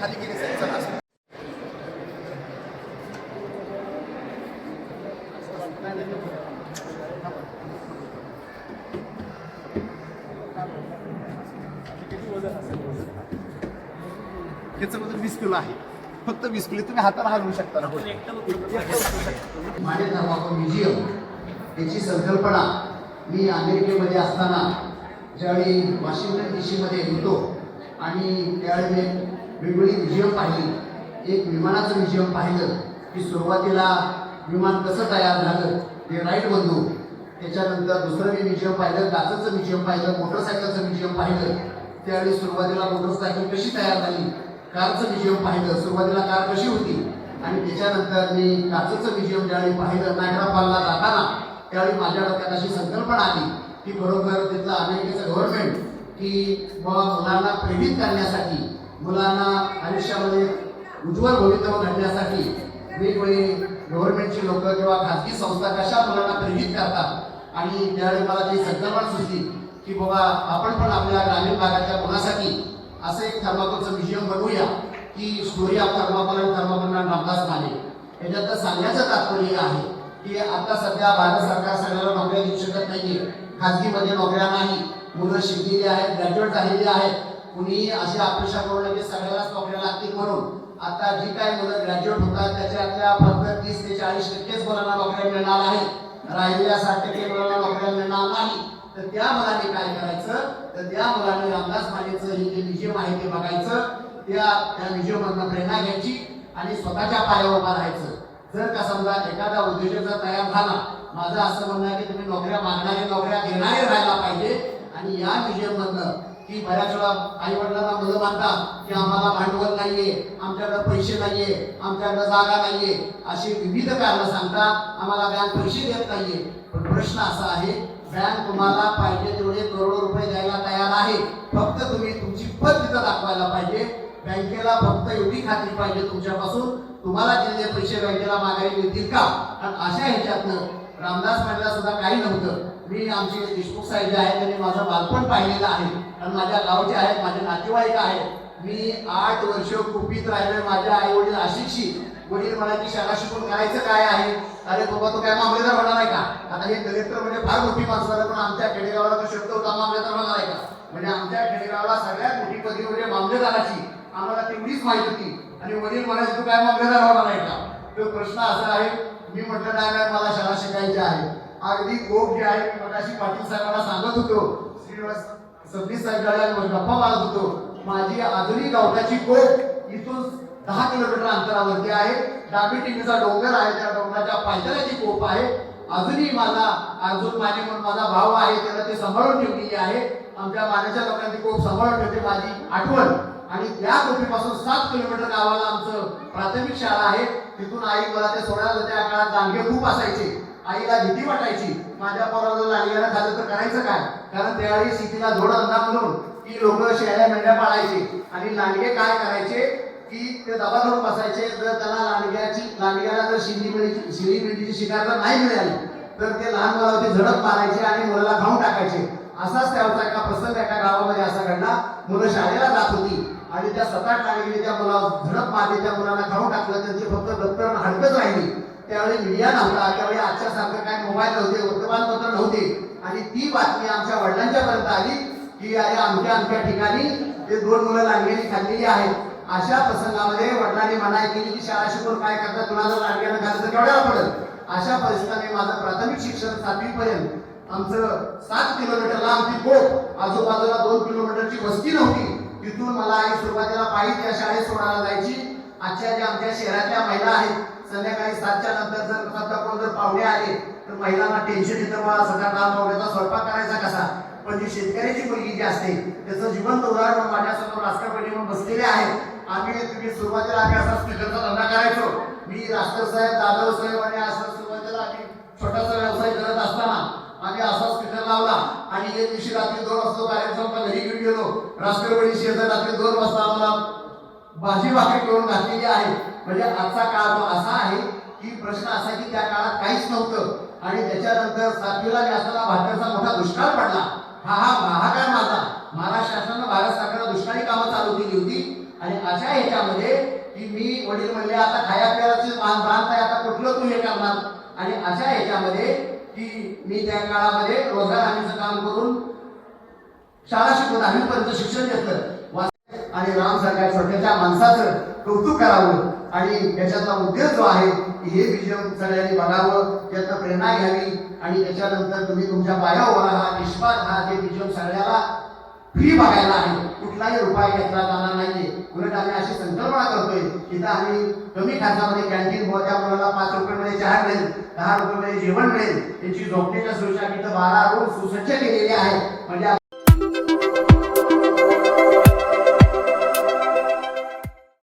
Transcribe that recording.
खाली गेली साहेब चला. ह्याचं वजन वीस किलो आहे. फक्त वीस किलो तुम्ही हाताला हलवू शकता ना माझे धर्माचं म्युझियम याची संकल्पना मी अमेरिकेमध्ये असताना ज्यावेळी वॉशिंग्टन डीसीमध्ये होतो आणि त्यावेळी वेगवेगळी म्युझियम पाहिली. एक विमानाचं म्युझियम पाहिलं की सुरुवातीला विमान कसं तयार झालं ते राईट बंधू त्याच्यानंतर दुसरं मी म्युझियम पाहिलं गाजरचं म्युझियम पाहिलं मोटरसायकलचं म्युझियम पाहिलं. त्यावेळी सुरुवातीला मोटरसायकल कशी तयार झाली? कारचं म्युझियम पाहिलं. सुरुवातीला कार कशी होती? आणि त्याच्यानंतर मी काचेचं म्युझियम ज्यावेळी पाहिलं नायग्रा पालला जाताना त्यावेळी माझ्या डोक्यात अशी संकल्पना आली की खरोखर तिथलं अमेरिकेचं गव्हर्नमेंट की बाबा मुलांना प्रेरित करण्यासाठी मुलांना आयुष्यामध्ये उज्ज्वल भवितव्य घडण्यासाठी वेगवेगळी गव्हर्नमेंटची लोक किंवा खाजगी संस्था कशा मुलांना प्रेरित करतात आणि त्यावेळी मला ती संकल्पना सुचली की बाबा आपण पण आपल्या ग्रामीण भागाच्या मुलासाठी असं एक थर्माकोलचं म्युझियम बनवूया की स्टोरी ऑफ थर्माकोल आणि थर्माकोलना रामदास माने याच्यात सांगण्याचं तात्पर्य आहे की आता सध्या भारत सरकार सगळ्याला नोकऱ्या देऊ शकत नाहीये. खाजगीमध्ये नोकऱ्या नाही. मुलं शिकलेली आहेत ग्रॅज्युएट झालेली आहेत. कुणी अशी अपेक्षा करू नये की सगळ्यालाच नोकऱ्या लागतील म्हणून. आता जी काय मुलं ग्रॅज्युएट होतात त्याच्यातल्या फक्त तीस ते चाळीस टक्केच मुलांना नोकऱ्या मिळणार आहेत राहिलेल्या साठ टक्के मुलांना नोकऱ्या मिळणार नाही. तर त्या मुलांनी काय करायचं? तर त्या मुलांनी रामदास मानेचं ही जे विजय माहिती बघायचं. त्या त्या विजयमधनं प्रेरणा घ्यायची आणि स्वतःच्या पायावर उभा राहायचं. जर का समजा एखादा उद्योजक जर तयार झाला माझं असं म्हणणं आहे की तुम्ही नोकऱ्या मागणारे नोकऱ्या घेणारे राहायला पाहिजे आणि या विजयमधनं की बऱ्याच वेळा आई वडिलांना मुलं मानतात की आम्हाला भांडवल नाहीये आमच्याकडे पैसे नाहीये आमच्याकडे जागा नाहीये. अशी विविध कारणं सांगतात आम्हाला बँक पैसे देत नाहीये. पण प्रश्न असा आहे बँक तुम्हाला पाहिजे तेवढे करोडो रुपये द्यायला तयार आहे. फक्त तुम्ही तुमची पत तिथं दाखवायला पाहिजे. बँकेला फक्त एवढी खात्री पाहिजे तुमच्यापासून. तुम्हाला दिलेले पैसे बँकेला मागायला मिळतील का? कारण अशा ह्याच्यातनं रामदास पाटीलला सुद्धा काही नव्हतं. मी आमचे देशमुख साहेब जे आहेत त्यांनी माझं बालपण पाहिलेलं आहे. आणि माझ्या गावचे आहेत माझे नातेवाईक आहेत. मी आठ वर्ष कुपीत राहिले माझ्या आई वडील अशिक्षित वडील म्हणायची शाळा शिकून करायचं काय आहे? अरे बाबा तो काय मामलेदार होणार आहे का? आता हे कलेक्टर म्हणजे फार मोठी माणसं झालं पण आमच्या खेडेगावाला तो शब्द होता मामलेदार होणार आहे का? म्हणजे आमच्या खेडेगावाला सगळ्यात मोठी पदवी म्हणजे मामलेदाराची. आम्हाला तेवढीच माहिती होती. आणि वडील म्हणायचे तू काय मामलेदार होणार आहे का? तो प्रश्न असा आहे मी म्हटलं नाही नाही मला शाळा शिकायची आहे. अगदी गोप जे आहे मगाशी पाटील साहेबांना सांगत होतो श्रीनिवास सबनीस साहेब गप्पा मारत होतो माझी आधुनिक गवताची कोप इथून दहा किलोमीटर अंतरावरती आहे डाबी टिंगीचा डोंगर आहे त्या डोंगराच्या पायथ्याची कोप आहे अजूनही माझा अर्जुन माने म्हणून माझा भाव आहे त्याला ते सांभाळून ठेवलेली आहे आमच्या मानेच्या लोकांनी कोप सांभाळून ठेवते माझी आठवण. आणि त्या कोपीपासून सात किलोमीटर गावाला आमचं प्राथमिक शाळा आहे तिथून आई मला ते सोडायला त्या काळात दांडगे खूप असायचे. आईला भीती वाटायची. माझ्या पोराला लांडग्याला झालं तर करायचं काय? कारण त्यावेळी शेतीला जोड अंदा म्हणून की लोक शेळ्या मेंढ्या पाळायचे. आणि लांडगे काय करायचे? की ते दबा धरून बसायचे. जर त्याला लांडग्याची लांडग्याला जर शिंदी मिळीची शिळी मिळीची शिकार जर नाही मिळाली तर ते लहान मुलावरती झडप मारायचे आणि मुलाला खाऊन टाकायचे. असाच त्याचा एका प्रसंग एका गावामध्ये असा घडला. मुलं शाळेला जात होती. आणि त्या सात लागलेली त्या मुलावर झडप मारली. त्या मुलांना खाऊन टाकलं. त्यांची फक्त दत्तर हडकत राहिली. त्यावेळी मीडिया नव्हता त्यावेळी आजच्या सारखं काय मोबाईल नव्हते वर्तमानपत्र नव्हते. आणि ती बातमी आमच्या वडिलांच्या पर्यंत आली की अरे आमच्या आमच्या ठिकाणी ते दोन मुलं लांडग्याने खाल्लेली आहेत. अशा प्रसंगामध्ये वडिलांनी मनाई केली की शाळा शिकून काय करतात तुला जर खाल्लं तर केवढ्याला पडत अशा परिस्थितीने माझं प्राथमिक शिक्षण सातवीपर्यंत आमचं सात किलोमीटर लांब ती कोप आजूबाजूला दोन किलोमीटरची वस्ती नव्हती. तिथून मला आई सुरुवातीला पायी त्या शाळेत सोडायला जायची. आजच्या ज्या आमच्या शहरातल्या महिला आहेत संध्याकाळी सातच्या नंतर जर समजा कोण जर पाहुणे आले तर महिलांना टेन्शन येतं मला सगळा काम पाहुण्याचा स्वयंपाक करायचा कसा? पण जी शेतकऱ्याची मुलगी जी असते त्याचं जिवंत उदाहरण माझ्यासमोर राष्ट्रपती म्हणून बसलेले आहे. आम्ही तुम्ही सुरुवातीला आम्ही असा स्पीकरचा धंदा करायचो. मी राष्ट्र साहेब जाधव साहेब आणि असं सुरुवातीला आम्ही छोटासा व्यवसाय करत असताना आम्ही असा स्पीकर लावला. आणि एक दिवशी रात्री दोन वाजता कार्यक्रम घरी घेऊन गेलो. राष्ट्रपती शेजार रात्री दोन वाजता आम्हाला भाजी भाकरी करून घातलेली आहे. म्हणजे आजचा काळ तो असा आहे की प्रश्न असा की त्या काळात काहीच नव्हतं. आणि त्याच्यानंतर सातवीला मी असताना भारताचा मोठा दुष्काळ पडला. हा हा महाकाळ माझा. महाराष्ट्र शासनानं भारत सरकारनं दुष्काळी कामं चालू केली होती. आणि अशा ह्याच्यामध्ये की मी वडील म्हणले आता खाया प्यायलाचे मान प्रांत आहे आता कुठलं तू हे करणार? आणि अशा ह्याच्यामध्ये की मी त्या काळामध्ये रोजगार हमीचं काम करून शाळा शिकवत दहावीपर्यंत शिक्षण घेतलं. आणि राम सरकार छोट्याच्या माणसाचं कौतुक करावं. आणि त्याच्यातला उद्देश जो आहे की हे विजन सगळ्यांनी बघावं त्यातनं प्रेरणा घ्यावी. आणि त्याच्यानंतर तुम्ही तुमच्या पायावर राहा निष्पात हा हे विजन सगळ्याला फ्री बघायला आहे. कुठलाही उपाय घेतला जाणार नाहीये. उलट आम्ही अशी संकल्पना करतोय तिथं आम्ही कमी खर्चामध्ये कॅन्टीन त्या मुलाला पाच रुपयामध्ये चहा मिळेल दहा रुपयामध्ये जेवण मिळेल त्यांची झोपण्याच्या सुविधा तिथं बारा रूम सुसज्ज केलेली आहे. म्हणजे